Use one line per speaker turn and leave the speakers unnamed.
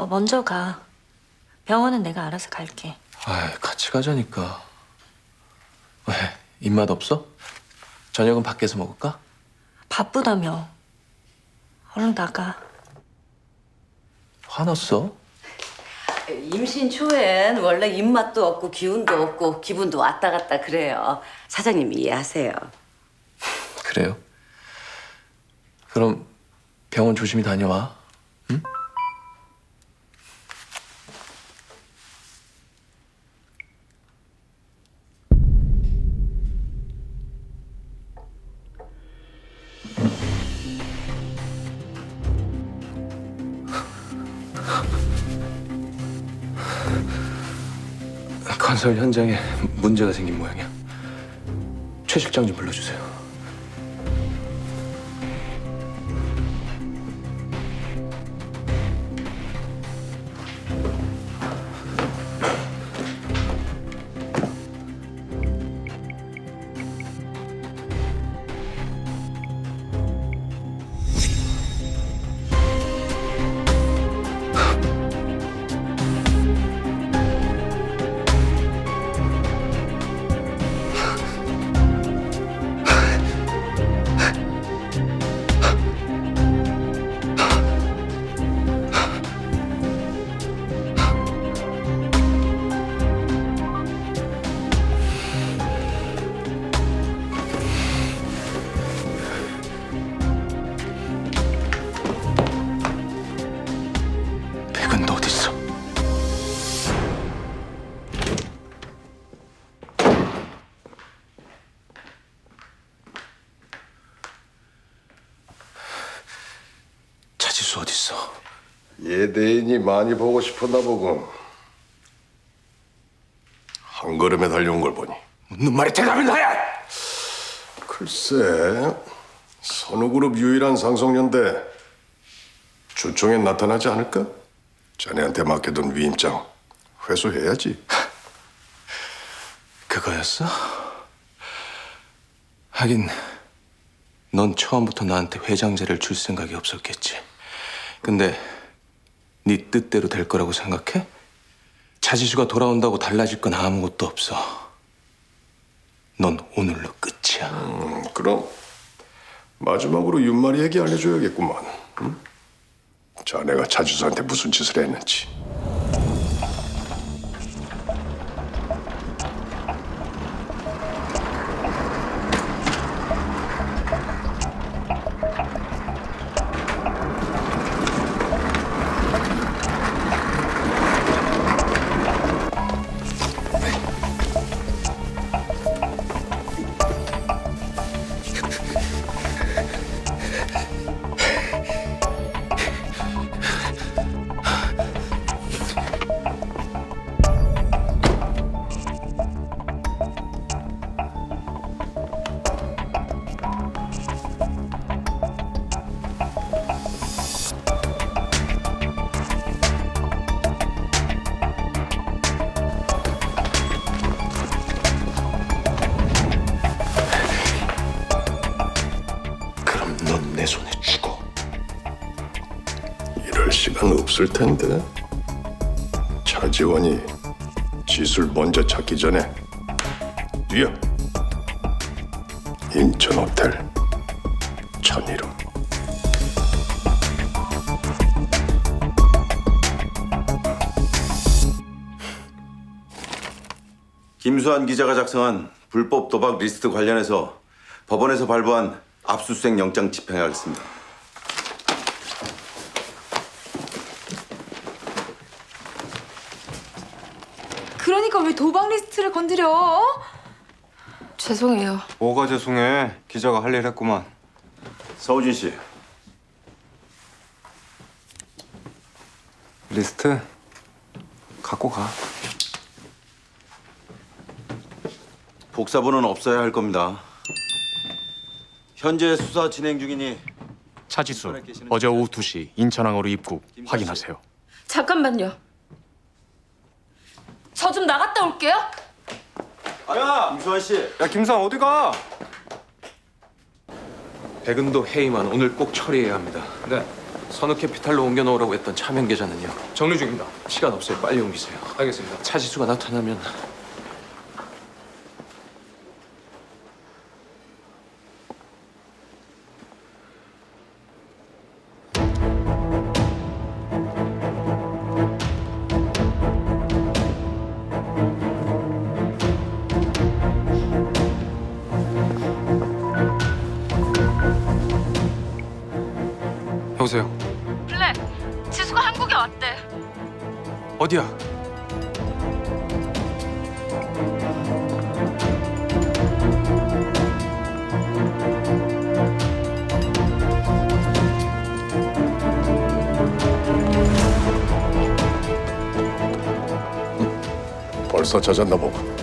어, 먼저 가. 병원은 내가 알아서 갈게.
아, 같이 가자니까. 왜? 입맛 없어? 저녁은 밖에서 먹을까?
바쁘다며. 얼른 나가.
화났어?
임신 초엔 원래 입맛도 없고 기운도 없고 기분도 왔다 갔다 그래요. 사장님이 이해하세요.
그래요. 그럼 병원 조심히 다녀와. 건설 현장에 문제가 생긴 모양이야. 최 실장 좀 불러주세요.
얘 대인이 많이 보고 싶었나 보고 한 걸음에 달려온 걸 보니
묻는 말에 대답을 해!
글쎄 선우그룹 유일한 상속년대 주총에 나타나지 않을까? 자네한테 맡겨둔 위임장 회수해야지
그거였어? 하긴 넌 처음부터 나한테 회장제를 줄 생각이 없었겠지. 근데 네 뜻대로 될 거라고 생각해? 차지수가 돌아온다고 달라질 건 아무것도 없어. 넌 오늘로 끝이야.
음, 그럼 마지막으로 얘기 알려줘야겠구만 응? 자네가 차주수한테 무슨 짓을 했는지
넌 내 손에 죽어.
이럴 시간 없을 텐데. 차지원이 지술 먼저 찾기 전에 뛰어. 인천 호텔 천일호.
김수환 기자가 작성한 불법 도박 리스트 관련해서 법원에서 발부한 압수수색 영장 집행하겠습니다.
그러니까 왜 도박 리스트를 건드려? 어? 죄송해요.
뭐가 죄송해. 기자가 할 일 했구만.
서우진 씨,
리스트 갖고 가.
복사본은 없어야 할 겁니다. 현재 수사 진행 중이니
차지수 어제 오후 2시 인천항으로 입국 확인하세요.
잠깐만요. 저 좀 나갔다 올게요.
아, 야 김수환 씨.
야 김상 어디 가?
백은도 회의만 오늘 꼭 처리해야 합니다.
네.
선우캐피탈로 옮겨놓으라고 했던 차명 계좌는요.
정리 중입니다.
시간 없어요. 빨리 옮기세요.
알겠습니다.
차지수가 나타나면
여보세요.
블랙, 지수가 한국에 왔대.
어디야?
벌써 찾았나 보고.